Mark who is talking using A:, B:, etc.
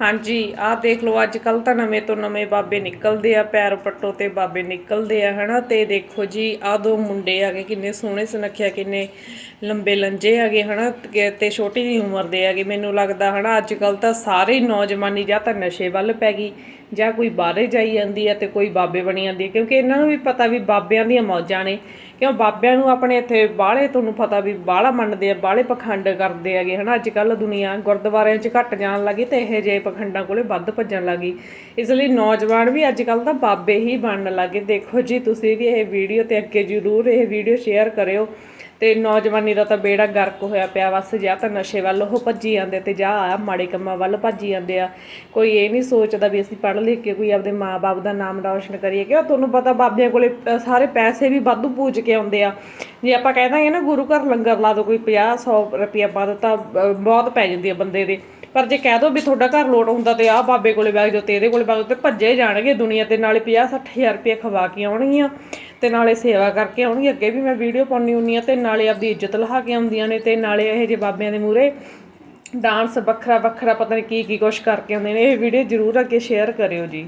A: ਹਾਂਜੀ, ਆਹ ਦੇਖ ਲਓ ਅੱਜ ਕੱਲ ਤਾਂ ਨਵੇਂ ਤੋਂ ਨਵੇਂ ਬਾਬੇ ਨਿਕਲਦੇ ਆ, ਪੈਰ ਪੱਟੋ ਤੇ ਬਾਬੇ ਨਿਕਲਦੇ ਆ, ਹਨਾ? ਤੇ ਦੇਖੋ ਜੀ, ਆਹ ਦੋ ਮੁੰਡੇ ਹੈਗੇ, ਕਿੰਨੇ ਸੋਹਣੇ ਸੁਨੱਖਿਆ ਕਿੰਨੇ ਲੰਬੇ ਲੰਜੇ ਹੈਗੇ, ਹਨਾ? ਤੇ- ਤੇ ਛੋਟੀ ਜਿਹੀ ਉਮਰ ਦੇ ਹੈਗੇ, ਮੈਨੂੰ ਲੱਗਦਾ, ਹਨਾ? ਅੱਜ ਕੱਲ ਤਾਂ ਸਾਰੇ ਨੌਜਵਾਨੀ ਜਾਂ ਤਾਂ ਨਸ਼ੇ ਵੱਲ ਪੈ ਗਈ, ਜਾਂ ਕੋਈ ਬਾਹਰੇ ਜਾਈ ਜਾਂਦੀ ਆ ਤੇ ਕੋਈ ਬਾਬੇ ਬਣੀ ਜਾਂਦੀ ਹੈ ਕਿਉਂਕਿ ਇਹਨਾਂ ਨੂੰ ਵੀ ਪਤਾ ਵੀ ਬਾਬਿਆਂ ਦੀਆਂ ਮੌਜਾਂ ਨੇ, ਕਿਉਂ ਬਾਬਿਆਂ ਨੂੰ ਆਪਣੇ ਇੱਥੇ ਬਾਹਲੇ ਤੁਹਾਨੂੰ ਪਤਾ ਵੀ ਬਾਹਲਾ ਮੰਨਦੇ ਆ, ਬਾਹਲੇ ਪਖੰਡ ਕਰਦੇ ਹੈਗੇ, ਹਨਾ? ਅੱਜ ਕੱਲ ਦੁਨੀਆ ਗੁਰਦੁਆਰਿਆਂ 'ਚ ਘੱਟ ਜਾਣ ਲੱਗੀ ਤੇ ਇਹੋ ਜਿਹੇ ਪਖੰਡਾਂ ਕੋਲੇ ਵੱਧ ਭੱਜਣ ਲੱਗੀ ਇਸ ਲਈ ਨੌਜਵਾਨ ਵੀ ਅੱਜ ਕੱਲ ਤਾਂ ਬਾਬੇ ਹੀ ਬਣਨ ਲੱਗੇ ਦੇਖੋ ਜੀ, ਤੁਸੀਂ ਵੀ ਇਹ ਵੀਡੀਓ ਤੇ ਅੱਗੇ ਜ਼ਰੂਰ ਇਹ ਵੀਡੀਓ ਸ਼ੇਅਰ ਕਰਿਓ। ਤੇ ਨੌਜਵਾਨੀ ਦਾ ਤਾਂ ਬੇੜਾ ਗਰਕ ਹੋਇਆ ਪਿਆ ਬਸ, ਜਾਂ ਤਾਂ ਨਸ਼ੇ ਵੱਲ ਉਹ ਭੱਜੀ ਜਾਂਦੇ ਤੇ ਜਾਂ ਆ ਮਾੜੇ ਕੰਮਾਂ ਵੱਲ ਭੱਜੀ ਜਾਂਦੇ ਆ। ਕੋਈ ਇਹ ਨਹੀਂ ਸੋਚਦਾ ਵੀ ਅਸੀਂ ਪੜ੍ਹ ਲਿਖ ਕੇ ਕੋਈ ਆਪਦੇ ਮਾਪੇ ਦਾ ਨਾਮ ਰੌਸ਼ਨ ਕਰੀਏ। ਕਿਉਂ? ਤੁਹਾਨੂੰ ਪਤਾ ਬਾਬਿਆਂ ਕੋਲੇ ਸਾਰੇ ਪੈਸੇ ਵੀ ਵਾਧੂ ਪੂਜ ਕੇ ਆਉਂਦੇ ਆ। ਜੇ ਆਪਾਂ ਕਹਿ ਦਾਂਗੇ ਨਾ, ਗੁਰੂ ਘਰ ਲੰਗਰ ਲਾ ਦੋ, ਕੋਈ 50 100 ਰੁਪਇਆ ਪਾ ਦੋ ਤਾਂ ਬਹੁਤ ਪੈ ਜਾਂਦੀ ਆ ਬੰਦੇ ਦੇ। ਪਰ ਜੇ ਕਹਿ ਦੋ ਵੀ ਤੁਹਾਡਾ ਘਰ ਲੋਟ ਹੁੰਦਾ ਤੇ ਆਹ ਬਾਬੇ ਕੋਲੇ ਵਗ ਜਾਓ ਤੇ ਇਹਦੇ ਕੋਲੇ ਵਗ ਜਾਓ ਤੇ ਭੱਜੇ ਜਾਣਗੇ ਦੁਨੀਆ ਤੇ, ਨਾਲੇ 50 60000 ਰੁਪਏ ਖਵਾ ਕੇ ਆਉਣਗੀਆਂ ਤੇ ਨਾਲੇ ਸੇਵਾ ਕਰਕੇ ਆਉਣਗੇ ਅੱਗੇ ਵੀ ਮੈਂ ਵੀਡੀਓ ਪਾਉਣੀ ਹੁੰਨੀ ਆ ਤੇ ਨਾਲੇ ਆਪਦੀ ਇੱਜ਼ਤ ਲਹਾ ਕੇ ਆਉਂਦੀਆਂ ਨੇ ਤੇ ਨਾਲੇ ਇਹ ਜੇ ਬਾਬਿਆਂ ਦੇ ਮੂਰੇ ਡਾਂਸ ਵੱਖਰਾ ਵੱਖਰਾ ਪਤਾ ਨਹੀਂ ਕੀ ਕੀ ਕੁਛ ਕਰਕੇ ਆਉਂਦੇ ਨੇ। ਇਹ ਵੀਡੀਓ ਜ਼ਰੂਰ ਅੱਗੇ ਸ਼ੇਅਰ ਕਰਿਓ ਜੀ।